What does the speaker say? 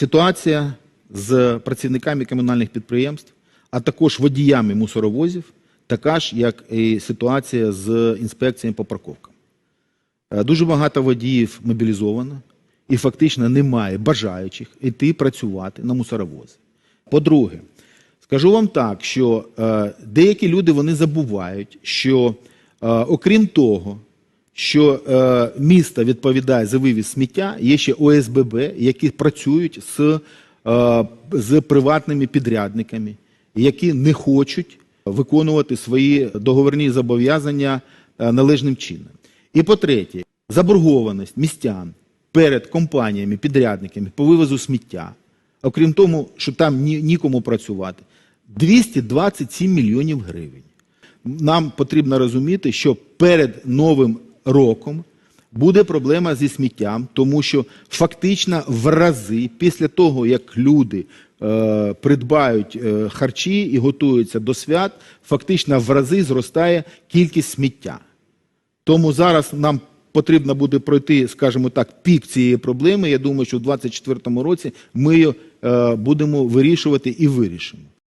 Ситуація з працівниками комунальних підприємств, а також водіями мусоровозів, така ж, як і ситуація з інспекціями по парковкам. Е, Дуже багато водіїв мобілізовано і фактично немає бажаючих йти працювати на мусоровози. По-друге, скажу вам так, що е, деякі люди вони забувають, що е, окрім того, що е, місто відповідає за вивіз сміття, є ще ОСББ, які працюють з, е, з приватними підрядниками, які не хочуть виконувати свої договірні зобов'язання е, належним чином. І по-третє, заборгованість містян перед компаніями, підрядниками по вивозу сміття, окрім того, що там ні, нікому працювати, 227 мільйонів гривень. Нам потрібно розуміти, що перед новим роком буде проблема зі сміттям, тому що фактично в рази після того, як люди е, придбають е, харчі і готуються до свят, фактично в рази зростає кількість сміття. Тому зараз нам потрібно буде пройти, скажімо так, пік цієї проблеми. Я думаю, що в 2024 році ми її е, будемо вирішувати і вирішимо.